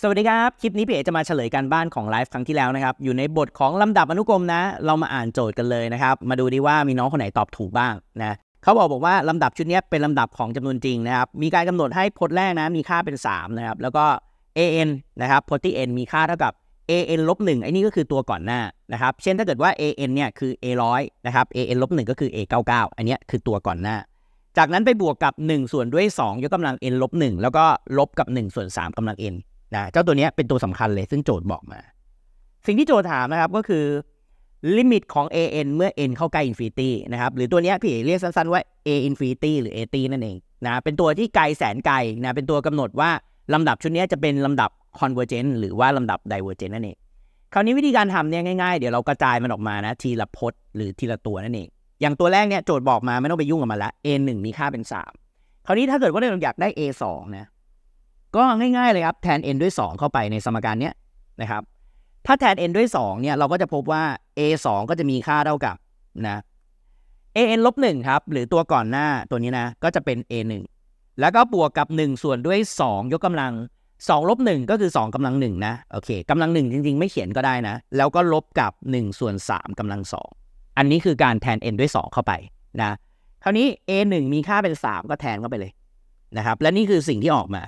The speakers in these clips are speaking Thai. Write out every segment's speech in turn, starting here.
สวัสดีครับ คลิปนี้พี่เอจะมาเฉลยการบ้านของไลฟ์ครั้งที่แล้วนะครับ อยู่ในบทของลำดับอนุกรมนะ เรามาอ่านโจทย์กันเลยนะครับ มาดูดีว่ามีน้องคนไหนตอบถูกบ้างนะเขาบอกบอกว่าลำดับชุดนี้เป็นลำดับของจำนวนจริงนะครับ มีการกำหนดให้พจน์แรกนะมีค่าเป็น 3 นะครับ แล้วก็ an นะครับพจน์ที่ n มีค่าเท่ากับ an ลบ1ไอ้นี่ก็คือตัวก่อนหน้านะครับ เช่นถ้าเกิดว่า an เนี่ยคือ a 1 0 0นะครับ an ลบ1ก็คือ a 9 9อันนี้คือตัวก่อนหน้า จากนั้นไปบวกกับ 1 ส่วนด้วย2ยกกำลัง n ลบ1แล้วก็ลบกับ 1 ส่วน3กำลัง n นะเจ้าตัวนี้เป็นตัวสำคัญเลยซึ่งโจทย์บอกมา สิ่งที่โจทย์ถามนะครับก็คือลิมิตของ an เมื่อ n เข้าใกล้ infinity นะครับหรือตัวนี้พี่เอเรียกสั้นๆว่า a infinity หรือ a t นั่นเองนะเป็นตัวที่ไกลแสนไกลนะเป็นตัวกำหนดว่าลำดับชุดนี้จะเป็นลำดับ convergent หรือว่าลำดับ divergent นั่นเองคราวนี้วิธีการทำเนี่ยง่ายๆ เดี๋ยวเรากระจายมันออกมานะทีละพจน์หรือทีละตัวนั่นเองอย่างตัวแรกเนี่ยโจทย์บอกมาไม่ต้องไปยุ่งกับมันละ a 1มีค่าเป็น 3 คราวนี้ถ้าเกิดว่าเราอยากได้ a 2นะ ก็ง่ายๆเลยครับแทน n ด้วย 2 เข้าไปในสมการเนี้ยนะครับ ถ้าแทน n ด้วย 2 เนี่ยเราก็จะพบว่า a 2 ก็จะมีค่าเท่ากับนะ a n ลบ1ครับ หรือตัวก่อนหน้าตัวนี้นะก็จะเป็น a 1แล้วก็บวกกับ 1 ส่วนด้วย 2 ยกกำลัง2ลบ1ก็คือ 2กำลัง1นะโอเคกำลัง 1 จริง ๆ ไม่เขียนก็ได้นะ แล้วก็ลบกับ 1 ส่วน3กำลัง 2 อันนี้คือการแทน n ด้วย 2 เข้าไปนะคราวนี้ a 1มีค่าเป็น 3 ก็แทนเข้าไปเลยนะครับ และนี่คือสิ่งที่ออกมา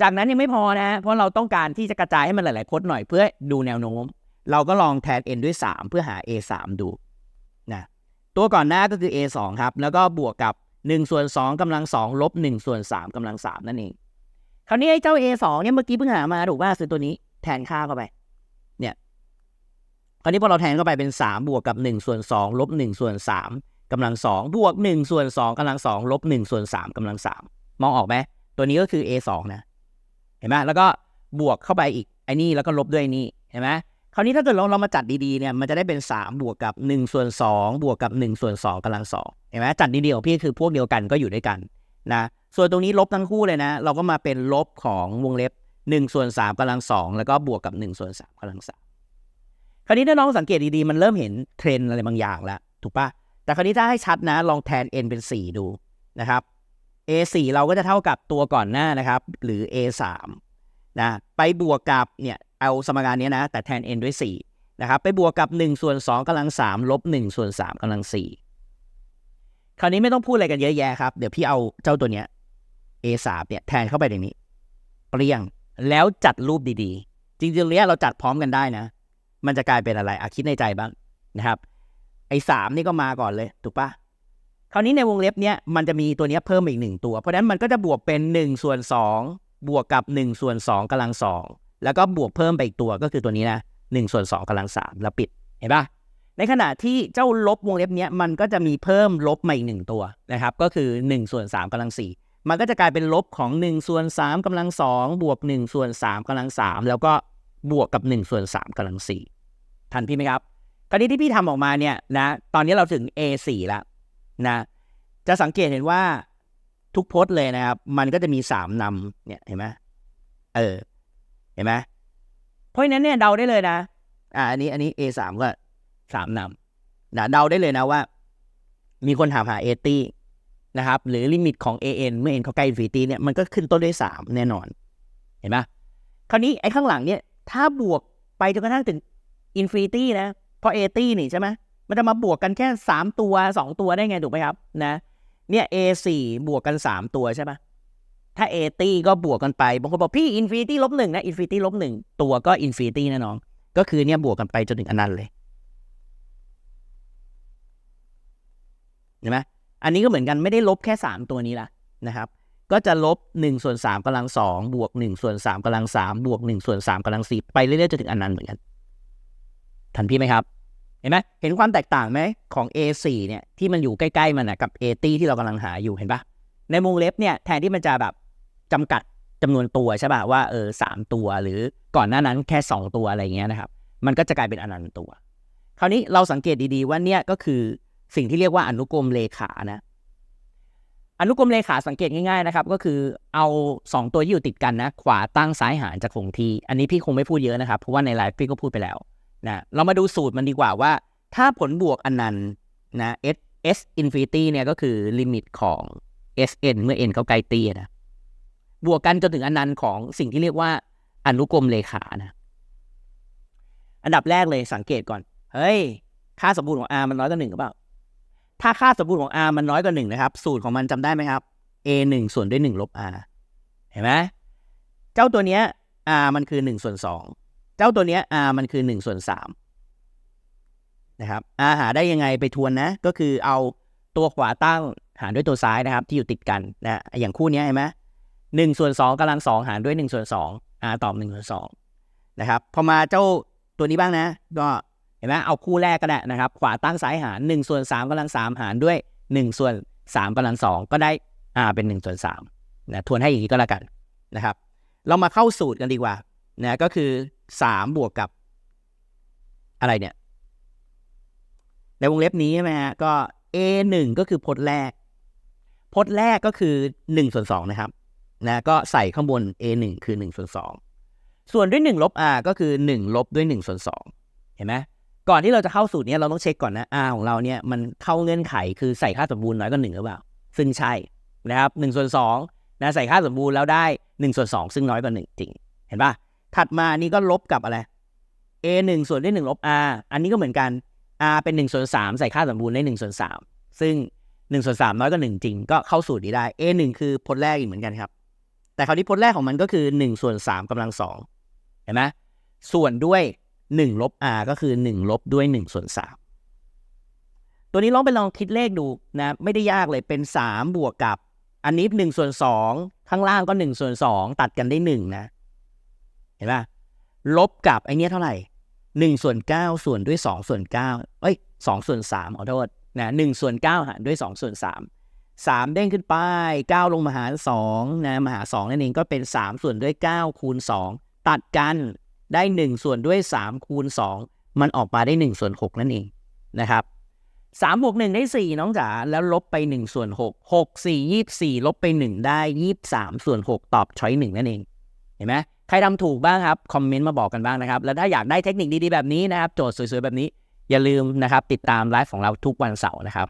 จากนั้นยังไม่พอนะ เพราะเราต้องการที่จะกระจายให้มันหลายๆพจน์หน่อยเพื่อดูแนวโน้ม เราก็ลองแทน n ด้วย 3 เพื่อหา a 3ดูนะตัวก่อนหน้าก็คือ a 2ครับ แล้วก็บวกกับ1ส่วน2กำลัง2ลบ1ส่วน3กำลัง3นั่นเอง คราวนี้ไอ้เจ้า a 2เนี่ยเมื่อกี้เพิ่งหามาถูกป่ะคือตัวนี้แทนค่าเข้าไป เนี่ย คราวนี้พอเราแทนเข้าไปเป็น 3 บวกกับ1ส่วน2ลบ1ส่วน3กำลัง2บวก1ส่วน2กำลัง2ลบ1ส่วน3กำลัง3มองออกไหมตัวนี้ก็คือ a 2นะ เห็นไหมแล้วก็บวกเข้าไปอีกไอ้นี่แล้วก็ลบด้วยนี่เห็นไหมคราวนี้ถ้าเกิดเราเรามาจัดดีๆเนี่ยมันจะได้เป็น 3 บวกกับ1ส่วน2บวกกับ1ส่วน2กำลัง2เห็นไหมจัดดีๆของพี่คือพวกเดียวกันก็อยู่ด้วยกันนะส่วนตรงนี้ลบทั้งคู่เลยนะ เราก็มาเป็นลบของวงเล็บ1ส่วน3กำลัง2แล้วก็บวกกับ1ส่วน3กำลัง3คราวนี้ถ้าน้องสังเกตดีๆมันเริ่มเห็นเทรนอะไรบางอย่างแล้วถูกปะแต่คราวนี้ถ้าให้ชัดนะ ลองแทน n เป็น 4 ดูนะครับ a 4 เราก็จะเท่ากับตัวก่อนหน้านะครับ หรือ a 3 นะไปบวกกับเนี่ยเอาสมการนี้นะ แต่แทน n ด้วย 4 นะครับ ไปบวกกับ 1 ส่วน2กำลัง3ลบ1ส่วน3กำลัง4คราวนี้ไม่ต้องพูดอะไรกันเยอะแยะครับ เดี๋ยวพี่เอาเจ้าตัวเนี้ย a 3 เนี่ยแทนเข้าไปในนี้ เปรี้ยงแล้วจัดรูปดีๆ จริงๆเนี้ยเราจัดพร้อมกันได้นะ มันจะกลายเป็นอะไรอะคิดในใจบ้างนะครับ ไอ้สามนี่ก็มาก่อนเลย ถูกปะ คราวนี้ในวงเล็บเนี้ยมันจะมีตัวเนี้ยเพิ่มอีกหนึ่งตัว เพราะฉะนั้นมันก็จะบวกเป็น1ส่วน2บวกกับ1ส่วน2กำลัง2แล้วก็บวกเพิ่มไปอีกตัวก็คือตัวนี้นะ1ส่วน2กำลัง3แล้วปิดเห็นปะในขณะที่เจ้าลบวงเล็บเนี้ยมันก็จะมีเพิ่มลบมาอีกหนึ่งตัวนะครับก็คือ1ส่วน3กำลัง4มันก็จะกลายเป็นลบของ1ส่วน3กำลัง2บวก1ส่วน3กำลัง3แล้วก็บวกกับ1ส่วน3กำลัง4ทันพี่ไหมครับคราวนี้ที่พี่ทำออกมาเนี่ยนะตอนนี้เราถึง A4 แล้ว นะจะสังเกตเห็นว่าทุกโพจน์เลยนะครับ มันก็จะมีสามนำเนี่ยเห็นไหมเออ เห็นไหมเพราะฉะนั้นเนี่ยเดาได้เลยนะ อ่า อันนี้อันนี้ A สามก็สามนำนะเดาได้เลยนะว่า มีคนถามหา a อตี้นะครับ หรือลิมิตของ an เมื่อ n เข้าใกล้ infinity เนี่ยมันก็ขึ้นต้นด้วยสามแน่นอน เห็นไหมคราวนี้ไอ้ข้างหลังเนี่ย ถ้าบวกไปจนกระทั่งถึง infinity นะ เพราะ a นี่ใช่ไหม มันจะมาบวกกันแค่สามตัวสองตัวได้ไงถูกไหมครับนะเนี่ย a 4 บวกกันสามตัวใช่ไหมถ้า a ตี้ก็บวกกันไปบางคนบอกพี่ infinity ลบหนึ่งนะ infinity ลบหนึ่งตัวก็ infinity แน่นอนก็คือเนี่ยบวกกันไปจนถึงอันนั้นเลยเห็นไหมอันนี้ก็เหมือนกันไม่ได้ลบแค่สามตัวนี้ละนะครับ ก็จะลบหนึ่งส่วนสามกำลังสองบวกหนึ่งส่วนสามกำลังสามบวกหนึ่งส่วนสามกำลังสี่ไปเรื่อยๆจนถึงอันนั้นเหมือนกันทันพี่ไหมครับ เห็นไหมเห็นความแตกต่างไหมของ A4 เนี่ยที่มันอยู่ใกล้ๆมันนะกับ A ตี้ที่เรากำลังหาอยู่เห็นปะในวงเล็บเนี่ยแทนที่มันจะแบบจำกัดจำนวนตัวใช่ป่ะว่าเออสามตัวหรือก่อนหน้านั้นแค่ 2 ตัวอะไรเงี้ยนะครับ มันก็จะกลายเป็นอนันต์ตัว คราวนี้เราสังเกตดีๆว่าเนี่ยก็คือสิ่งที่เรียกว่าอนุกรมเลขานะอนุกรมเลขาสังเกตง่ายๆนะครับ ก็คือเอา 2 ตัวที่อยู่ติดกันนะ ขวาตั้งซ้ายหารจะคงที่ อันนี้พี่คงไม่พูดเยอะนะครับ เพราะว่าในไลฟ์พี่ก็พูดไปแล้ว นะเรามาดูสูตรมันดีกว่าว่า ถ้าผลบวกอนันต์นะ s s infinity เนี่ยก็คือลิมิตของ s n เมื่อ n เข้าใกล้ตีนะบวกกันจนถึงอนันต์ของสิ่งที่เรียกว่าอนุกรมเลขานะอันดับแรกเลยสังเกตก่อน เฮ้ย ค่าสมบูรณ์ของ r มันน้อยกว่าหนึ่งหรือเปล่า ถ้าค่าสมบูรณ์ของ r มันน้อยกว่าหนึ่งนะครับ สูตรของมันจำได้ไหมครับ a หนึ่งส่วนด้วยหนึ่งลบ r เห็นไหมเจ้าตัวเนี้ย r มันคือหนึ่งส่วนสอง เจ้าตัวเนี้ย r มันคือหนึ่งส่วนสามนะครับ r หาได้ยังไงไปทวนนะ ก็คือเอาตัวขวาตั้งหารด้วยตัวซ้ายนะครับ ที่อยู่ติดกันนะอย่างคู่นี้เห็นไหมหนึ่งส่วนสองกำลังสองหารด้วยหนึ่งส่วนสอง r ตอบหนึ่งส่วนสองนะครับพอมาเจ้าตัวนี้บ้างนะ ก็เห็นไหมเอาคู่แรกก็ได้นะครับ ขวาตั้งซ้ายหารหนึ่งส่วนสามกำลังสามหารด้วยหนึ่งส่วนสามกำลังสองก็ได้ r เป็นหนึ่งส่วนสามนะทวนให้อย่างนี้ก็แล้วกันนะครับ เรามาเข้าสูตรกันดีกว่านะก็คือ สามบวกกับอะไรเนี่ย ในวงเล็บนี้ใช่ไหมฮะก็ a หนึ่งก็คือพจน์แรก พจน์แรกก็คือหนึ่งส่วนสองนะครับนะก็ใส่ข้างบน a หนึ่งคือหนึ่งส่วนสองส่วนด้วยหนึ่งลบ r ก็คือหนึ่งลบด้วยหนึ่งส่วนสองเห็นไหมก่อนที่เราจะเข้าสูตรเนี้ยเราต้องเช็คก่อนนะ r ของเราเนี่ยมันเข้าเงื่อนไขคือใส่ค่าสมบูรณ์น้อยกว่าหนึ่งหรือเปล่า ซึ่งใช่นะครับหนึ่งส่วนสองนะใส่ค่าสมบูรณ์แล้วได้หนึ่งส่วนสองซึ่งน้อยกว่าหนึ่งจริง เห็นปะ ถัดมานี่ก็ลบกับอะไร a หนึ่งส่วนด้วยหนึ่งลบ r อันนี้ก็เหมือนกัน r เป็นหนึ่งส่วนสามใส่ค่าสมบูรณ์ได้หนึ่งส่วนสามซึ่งหนึ่งส่วนสามน้อยกว่าหนึ่งจริงก็เข้าสูตรนี้ได้ a หนึ่งคือพจน์แรกอีกเหมือนกันครับ แต่คราวนี้พจน์แรกของมันก็คือหนึ่งส่วนสามกำลังสองเห็นไหมส่วนด้วยหนึ่งลบ r ก็คือหนึ่งลบด้วยหนึ่งส่วนสามตัวนี้ลองไปลองคิดเลขดูนะไม่ได้ยากเลยเป็นสามบวกกับอันนี้หนึ่งส่วนสองข้างล่างก็หนึ่งส่วนสองตัดกันได้หนึ่งนะ เห็นปะลบกับไอเนี้ยเท่าไหร่หนึ่งส่วนเก้าส่วนด้วยสองส่วนเก้าเอ้ยสองส่วนสามขอโทษนะหนึ่งส่วนเก้าหารด้วยสองส่วนสามสามเด้งขึ้นไปเก้าลงมาหารสองนะมาหารสองนั่นเองก็เป็นสามส่วนด้วยเก้าคูณสองตัดกันได้หนึ่งส่วนด้วยสามคูณสองมันออกมาได้หนึ่งส่วนหกนั่นเองนะครับสามบวกหนึ่งได้สี่น้องจ๋าแล้วลบไปหนึ่งส่วนหกหกสี่ยี่สี่ลบไปหนึ่งได้ยี่สามส่วนหกตอบช้อยหนึ่งนั่นเอง เห็นไหม ใครทำถูกบ้างครับคอมเมนต์มาบอกกันบ้างนะครับ แล้วถ้าอยากได้เทคนิคดีๆแบบนี้นะครับ โจทย์สวยๆแบบนี้อย่าลืมนะครับ ติดตามไลฟ์ของเราทุกวันเสาร์นะครับ